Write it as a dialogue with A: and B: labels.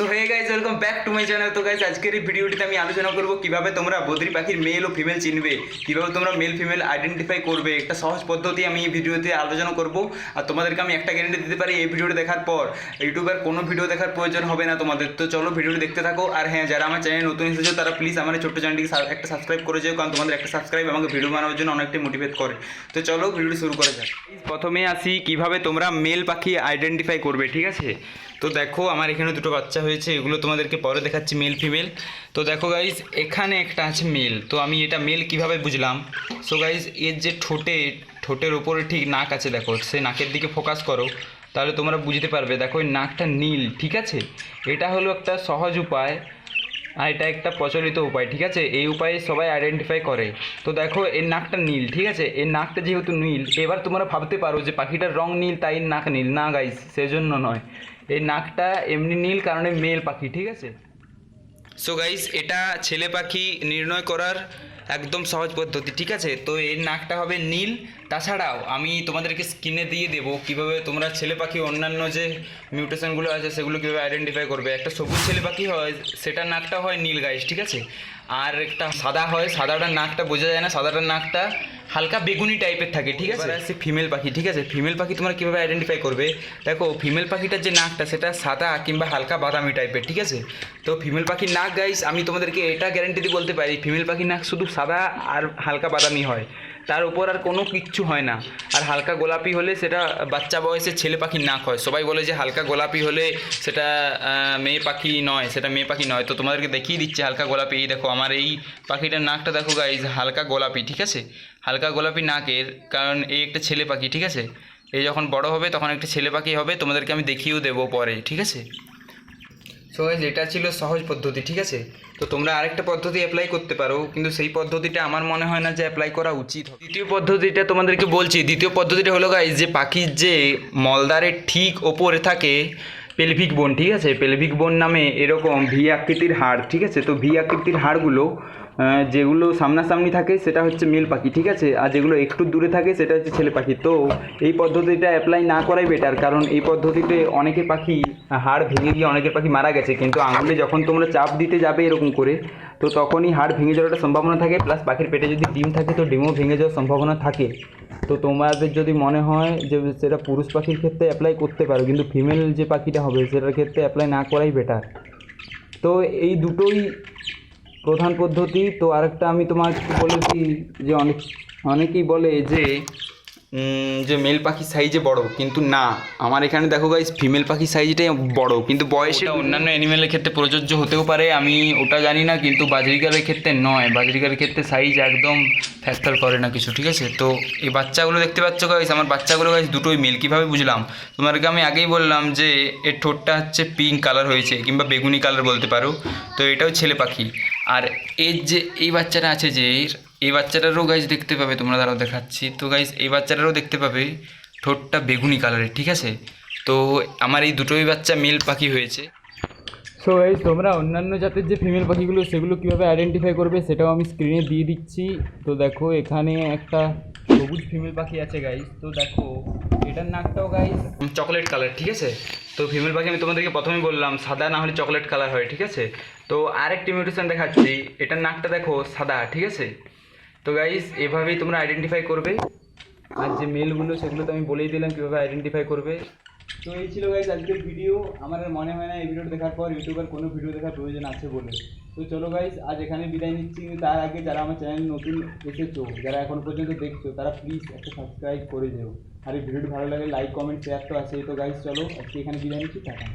A: So hey guys welcome back to my channel তো guys আজকের এই ভিডিওটিতে আমি আলোচনা করব কীভাবে তোমরা বদ্রি পাখির মেল ও ফিমেল চিনবে, কীভাবে তোমরা মেল ফিমেল আইডেন্টিফাই করবে। একটা সহজ পদ্ধতি আমি এই ভিডিওতে আলোচনা করব। আর তোমাদেরকে আমি একটা গ্যারেন্টি দিতে পারি, এই ভিডিওটি দেখার পর ইউটিউবের কোনো ভিডিও দেখার প্রয়োজন হবে না তোমাদের। তো চলো ভিডিওটি দেখতে থাকো। আর হ্যাঁ যারা আমার চ্যানেল নতুন এসেছ, তারা প্লিজ আমার ছোট্ট চ্যানেলটিকে একটা সাবস্ক্রাইব করে যেও, কারণ তোমাদের একটা সাবস্ক্রাইব আমাকে ভিডিও বানানোর জন্য অনেকটাই মোটিভেট করে। তো চলো ভিডিওটি শুরু করা যাক। প্রথমে আসি, কীভাবে তোমরা মেল পাখি আইডেন্টিফাই করবে, ঠিক আছে? তো দেখো, আমার এখানে দুটো বাচ্চা হয়েছে, এগুলো তোমাদেরকে পরে দেখাচ্ছি মেল ফিমেল তো দেখো গাইজ এখানে একটা আছে মেল তো আমি এটা মেল কীভাবে বুঝলাম? সো গাইজ এর যে ঠোঁটে, ঠোঁটের ওপরে ঠিক নাক আছে, দেখো, সে নাকের দিকে ফোকাস করো, তাহলে তোমরা বুঝতে পারবে, দেখো এই নাকটা নীল, ঠিক আছে? এটা হলো একটা সহজ উপায়, আর এটা একটা প্রচলিত উপায়, ঠিক আছে? এই উপায়ে সবাই আইডেন্টিফাই করে। তো দেখো, এর নাকটা নীল, ঠিক আছে? এর নাকটা যেহেতু নীল, এবার তোমরা ভাবতে পারো যে পাখিটার রং নীল, তাই নাক নীল। না গাইস সেজন্য নয়। এই নাকটা এমনি নীল কারণে মেল পাখি, ঠিক আছে? সো গাইস এটা ছেলে পাখি নির্ণয় করার একদম সহজ পদ্ধতি, ঠিক আছে? তো এর নাকটা হবে নীল। তাছাড়াও আমি তোমাদেরকে স্ক্রিনে দিয়ে দেবো কীভাবে তোমরা ছেলে পাখি, অন্যান্য যে মিউটেশনগুলো আছে, সেগুলো কীভাবে আইডেন্টিফাই করবে। একটা সবুজ ছেলে পাখি হয়, সেটার নাকটা হয় নীল গাইস ঠিক আছে? আর একটা সাদা হয় সাদাটার নাকটা বোঝা যায় না সাদাটার নাকটা হালকা বেগুনি টাইপের থাকে, ঠিক আছে? আছে ফিমেল পাখি, ঠিক আছে? ফিমেল পাখি তোমরা কীভাবে আইডেন্টিফাই করবে? দেখো ফিমেল পাখিটার যে নাকটা, সেটা সাদা কিংবা হালকা বাদামি টাইপের ঠিক আছে? তো ফিমেল পাখির নাক গাইস আমি তোমাদেরকে এটা গ্যারেন্টি দিয়ে বলতে পারি ফিমেল পাখির নাক শুধু সাদা আর হালকা বাদামি হয়। তার উপর আর কোনো কিচ্ছু হয় না। আর হালকা গোলাপি হলে সেটা বাচ্চা বয়সে ছেলে পাখির নাক হয় সবাই বলে যে হালকা গোলাপি হলে সেটা মেয়ে পাখি নয়, সেটা মেয়ে পাখি নয়। তো তোমাদেরকে দেখিয়ে দিচ্ছে হালকা গোলাপি। এই দেখো, আমার এই পাখিটার নাকটা দেখো গাইজ হালকা গোলাপি, ঠিক আছে? হালকা গোলাপি নাকের, কারণ এই একটা ছেলে পাখি, ঠিক আছে? এই যখন বড় হবে তখন একটা ছেলে পাখি হবে। তোমাদেরকে আমি দেখিয়েও দেবো পরে, ঠিক আছে? সো এটা ছিল সহজ পদ্ধতি, ঠিক আছে? তো তোমরা আরেকটা পদ্ধতি অ্যাপ্লাই করতে পারো, কিন্তু সেই পদ্ধতিটা আমার মনে হয় না যে অ্যাপ্লাই করা উচিত দ্বিতীয় পদ্ধতিটা তোমাদেরকে বলছি, দ্বিতীয় পদ্ধতিটা হলো গাই যে পাখির যে মলদারের ঠিক ওপরে থাকে পেলভিক বোন ঠিক আছে? পেলভিক বোন নামে এরকম ভি আকৃতির হাড়, ঠিক আছে? তো ভি আকৃতির হাড়গুলো যেগুলো সামনাসামনি থাকে, সেটা হচ্ছে মেল পাখি, ঠিক আছে? আর যেগুলো একটু দূরে থাকে, সেটা হচ্ছে ছেলে পাখি। তো এই পদ্ধতিটা অ্যাপ্লাই না করাই বেটার কারণ এই পদ্ধতিতে অনেকে পাখি হাড় ভেঙে গিয়ে অনেকের পাখি মারা গেছে। কিন্তু আঙুলে যখন তোমরা চাপ দিতে যাবে এরকম করে, তো তখনই হাড় ভেঙে যাওয়ার সম্ভাবনা থাকে। প্লাস পাখির পেটে যদি ডিম থাকে, তো ডিমও ভেঙে যাওয়ার সম্ভাবনা থাকে। তো তোমাদের যদি মনে হয় যে সেটা পুরুষ পাখির ক্ষেত্রে অ্যাপ্লাই করতে পারো, কিন্তু ফিমেল যে পাখিটা হবে সেটার ক্ষেত্রে অ্যাপ্লাই না করাই বেটার তো এই দুটোই প্রধান পদ্ধতি। তো আরেকটা আমি তোমাকে বলেছি যে অনেক, অনেকেই বলে যে যে মেল পাখির সাইজে বড়, কিন্তু না। আমার এখানে দেখো গাইস ফিমেল পাখির সাইজটাই বড়, কিন্তু বয়সে অন্যান্য অ্যানিমেলের ক্ষেত্রে প্রযোজ্য হতেও পারে, আমি ওটা জানি না, কিন্তু বাজরিকারের ক্ষেত্রে নয়। বাজরিকারের ক্ষেত্রে সাইজ একদম ফ্যাক্টর করে না কিছু, ঠিক আছে? তো এই বাচ্চাগুলো দেখতে পাচ্ছ গাইস আমার বাচ্চাগুলো গাইস দুটোই মেল কীভাবে বুঝলাম? তোমাদেরকে আমি আগেই বললাম যে, এর ঠোঁটটা হচ্ছে পিঙ্ক কালার হয়েছে, কিংবা বেগুনি কালার বলতে পারো। তো এটাও ছেলে পাখি। আর এর যে এই বাচ্চাটা আছে যে এর এই বাচ্চাটারও গাইজ দেখতে পাবে তোমরা দ্বারাও দেখাচ্ছি। তো গাইজ এই বাচ্চাটারও দেখতে পাবে ঠোঁটটা বেগুনি কালারের ঠিক আছে? তো আমার এই দুটোই বাচ্চা মেল পাখি হয়েছে। সো গাইজ তোমরা অন্যান্য জাতের যে ফিমেল পাখিগুলো সেগুলো কীভাবে আইডেন্টিফাই করবে সেটাও আমি স্ক্রিনে দিয়ে দিচ্ছি। তো দেখো এখানে একটা সবুজ ফিমেল পাখি আছে গাইজ তো দেখো এটার নাকটাও গাইজ চকলেট কালার ঠিক আছে? তো ফিমেল পাখি আমি তোমাদেরকে প্রথমে বললাম, সাদা না হলে চকলেট কালার হয়, ঠিক আছে? তো আরেকটি মিউটেশন দেখাচ্ছি, এটার নাকটা দেখো, সাদা, ঠিক আছে? তো গাইস এভাবেই তোমরা আইডেন্টিফাই করবে। আর যে মেলগুলো সেগুলো তো আমি বলেই দিলাম কীভাবে আইডেন্টিফাই করবে। তো এই ছিল গাইজ আজকের ভিডিও আমার মনে হয় না এই ভিডিওটা দেখার পর ইউটিউবের কোনো ভিডিও দেখার প্রয়োজন আছে বলে। তো চলো গাইজ আজ এখানে বিদায় নিচ্ছি। তার আগে যারা আমার চ্যানেল নতুন এসেছ, যারা এখন পর্যন্ত দেখছ, তারা প্লিজ একটা সাবস্ক্রাইব করে যেও। আর এই ভিডিওটি ভালো লাগে লাইক কমেন্ট শেয়ার তো আছে তো গাইজ চলো আজকে এখানে বিদায় নিচ্ছি, টাটা।